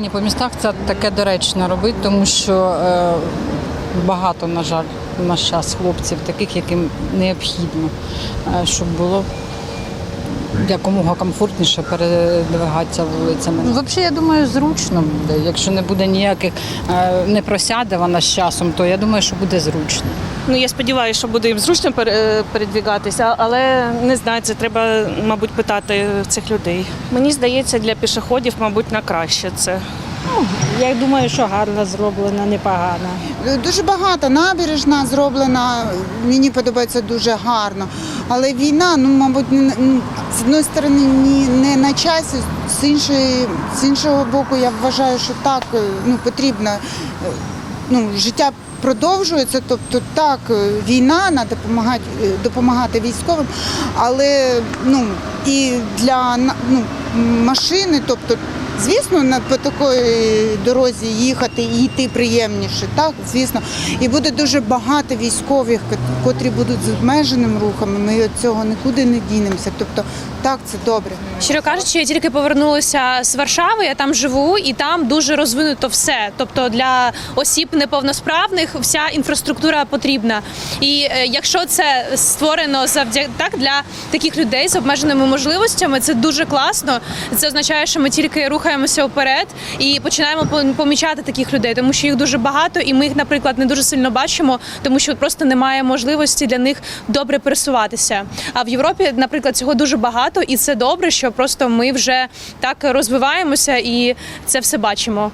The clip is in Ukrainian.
Ні, по містах це таке доречно робити, тому що е, багато, на жаль, в наш час хлопців, таких, яким необхідно, е, щоб було якомога комфортніше передвигатися вулицями. Ну, Взагалі, я думаю, зручно буде. Якщо не буде ніяких, е, не просяде вона з часом, то я думаю, що буде зручно. Ну я сподіваюся, що буде їм зручно е, передвігатися, але не знаю, це треба, мабуть, питати цих людей. Мені здається, для пішоходів, мабуть, на краще це. Я думаю, що гарно зроблено, непогано. Дуже багато набережна зроблена, мені подобається дуже гарно. Але війна, ну мабуть, ну, з одної сторони не на часі, з іншої, з іншого боку, я вважаю, що так е, ну, потрібно. е, Ну, життя продовжується, тобто так, е, війна, треба допомагати, е, допомагати військовим, але ну, і для ну, машини, тобто Звісно, на по такій дорозі їхати і йти приємніше, так звісно. І буде дуже багато військових, котрі будуть з обмеженим рухом. Ми від цього нікуди не дінемося. Тобто, так, це добре. Щиро кажучи, я тільки повернулася з Варшави, я там живу, і там дуже розвинуто все. Тобто для осіб неповносправних вся інфраструктура потрібна. І е, якщо це створено завдяки так для таких людей з обмеженими можливостями, це дуже класно. Це означає, що ми тільки рухаємося вперед і починаємо помічати таких людей, тому що їх дуже багато, і ми їх, наприклад, не дуже сильно бачимо, тому що просто немає можливості для них добре пересуватися. А в Європі, наприклад, цього дуже багато, і це добре, що просто ми вже так розвиваємося і це все бачимо.